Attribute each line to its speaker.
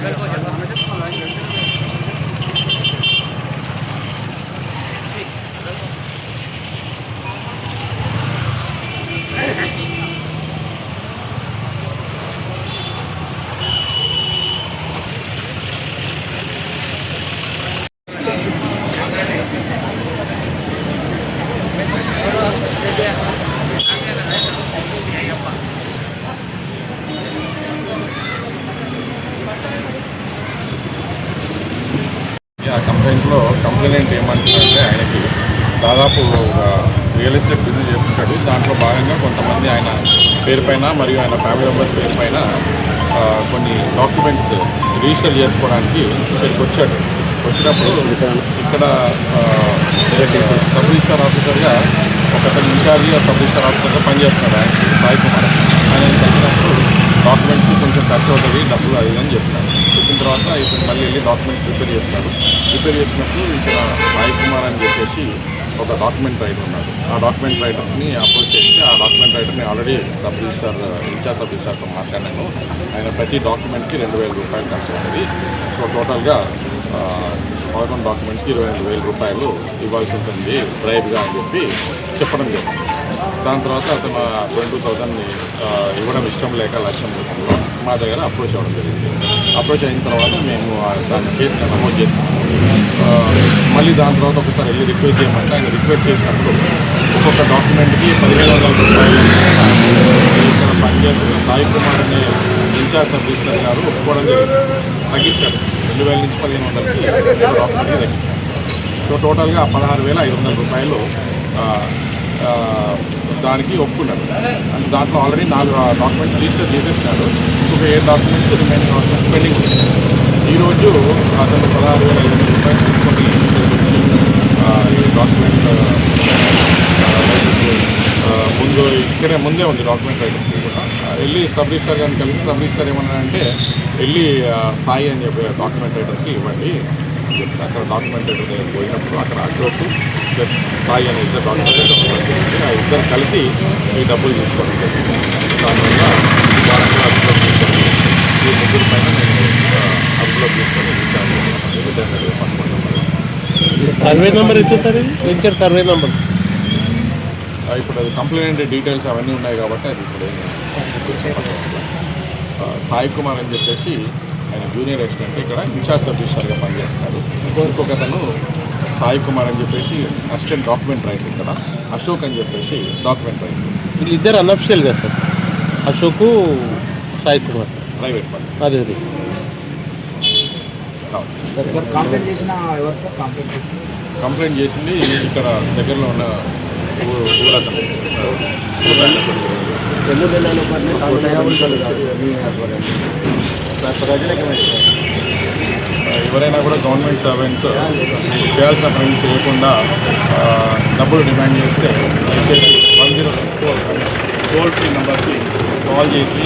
Speaker 1: Incroyable. Complaint ఏమంటున్నారంటే ఆయనకి దాదాపు ఒక రియల్ ఎస్టేట్ బిజినెస్ చేస్తుంటాడు. దాంట్లో భాగంగా కొంతమంది ఆయన పేరు పైన మరియు ఆయన ఫ్యామిలీ మెంబర్స్ పేరు పైన కొన్ని డాక్యుమెంట్స్ రిజిస్టర్ చేసుకోవడానికి ఇక్కడికి వచ్చాడు. వచ్చినప్పుడు ఇక్కడ సబ్ రిజిస్టర్ ఆఫీసర్గా ఒక అతను ఇన్ఛార్జిగా సబ్ రిజిస్టర్ ఆఫీసర్గా పనిచేస్తున్నాడు. ఆయన సాయి కుమార్. ఆయన కలిసినప్పుడు డాక్యుమెంట్కి కొంచెం ఖర్చు అవుతుంది డబ్బులు అది ఇది అని చెప్తాను చెప్పిన తర్వాత ఇతను మళ్ళీ వెళ్ళి డాక్యుమెంట్స్ ప్రిపేర్ చేస్తున్నాడు ప్రిపేర్ చేసినప్పుడు ఇక్కడ సాయి కుమార్ అని చెప్పేసి ఒక డాక్యుమెంట్ రైటర్ ఉన్నాడు. ఆ డాక్యుమెంట్ రైటర్ని అప్రోచ్ చేసి ఆ document రైటర్ని already sub registrar in-charge sub రిజిస్టార్తో మాట్లాడాను ఆయన ప్రతి డాక్యుమెంట్కి రెండు వేల రూపాయలు ఖర్చు అవుతుంది. సో టోటల్గా పదకొండు డాక్యుమెంట్స్కి ఇరవై ఐదు వేల రూపాయలు ఇవ్వాల్సి ఉంటుంది బ్రైబ్గా అని చెప్పి చెప్పడం జరిగింది. దాని తర్వాత అతను ట్వంటీ టూ ఇవ్వడం ఇష్టం లేక లక్ష్యం మా దగ్గర అప్రోచ్ అవ్వడం జరిగింది. అప్రోచ్ అయిన తర్వాత మేము దాన్ని దాని నమోదు చేసుకున్నాము. మళ్ళీ దాని తర్వాత ఒకసారి వెళ్ళి రిక్వెస్ట్ చేయమంటే ఆయన రిక్వెస్ట్ చేసినప్పుడు ఒక్కొక్క డాక్యుమెంట్కి పదిహేను వందల రూపాయలు ఇక్కడ పనిచేస్తున్న సాయి కుమార్ అనే ఇన్ఛార్జ్ సర్వీసర్ గారు ఒప్పుకోవడం జరిగింది. తగ్గించారు. రెండు వేల నుంచి పదిహేను వందలకి డాక్యుమెంట్కి తగ్గించారు. సో టోటల్గా పదహారు వేల ఐదు వందల రూపాయలు దానికి ఒప్పుకున్నారు. అంటే దాంట్లో ఆల్రెడీ నాలుగు డాక్యుమెంట్స్ రిజిస్టర్ చేసేసినారు. ఇంకొక ఏ డాక్యుమెంట్స్ రిమైనింగ్ డాక్యుమెంట్స్ పెండింగ్ ఉన్నాయి. ఈరోజు అతను పదహారు వేల ఐదు వందల రూపాయలు తీసుకొని వచ్చి ఈ డాక్యుమెంట్ ముందు ఇక్కడే ముందే ఉంది డాక్యుమెంట్ రైటర్కి కూడా. వెళ్ళి సబ్ రిజిస్టర్ గారిని కలిసి సబ్ రిజిస్టర్ ఏమన్నా అంటే వెళ్ళి సాయి అని చెప్పి డాక్యుమెంట్ రైటర్కి ఇవ్వండి. అక్కడ డాక్యుమెంట్ రైటర్ దగ్గర పోయినప్పుడు అక్కడ అశోక్ ప్లస్ సాయి అనే ఇద్దరు డాక్యుమెంట్. ఆ ఇద్దరు కలిసి ఈ డబ్బులు తీసుకోవడం జరిగింది దానివల్ల వాళ్ళని అదుపులో తీసుకొని ఈ ముగ్గురు పైన నేను అదుపులో తీసుకొని ఇచ్చాను
Speaker 2: సర్వే నెంబర్ ఇచ్చే సార్ వెంచర్ సర్వే నెంబర్
Speaker 1: ఇప్పుడు అది కంప్లైంట్ డీటెయిల్స్ అవన్నీ ఉన్నాయి కాబట్టి అది ఇప్పుడు సాయి కుమార్ అని చెప్పేసి ఆయన జూనియర్ అసిస్టెంట్ ఇక్కడ ఇన్ఛార్జ్ సబ్ రిజిస్టర్గా పనిచేస్తున్నారు. ఇంకొక అతను సాయి కుమార్ అని చెప్పేసి అసిస్టెంట్ డాక్యుమెంట్ రైటర్ ఇక్కడ. అశోక్ అని చెప్పేసి డాక్యుమెంట్ రైటర్.
Speaker 2: వీళ్ళిద్దరు అన్అఫిషియల్ కదా sir. Ashok Sai Kumar.
Speaker 1: Private person
Speaker 2: అదే అదే.
Speaker 3: సార్ సార్ కంప్లైంట్ చేసిన ఎవరితో కంప్లైంట్ చేసిన?
Speaker 1: కంప్లైంట్ చేసింది ఇక్కడ దగ్గరలో ఉన్న ఊరతను ఊరతను.
Speaker 3: రెండు
Speaker 1: ఎవరైనా కూడా గవర్నమెంట్ సర్వెంట్స్ చేయాల్సిన పని చేయకుండా డబ్బులు డిమాండ్ చేస్తే one zero six four toll free నెంబర్కి కాల్ చేసి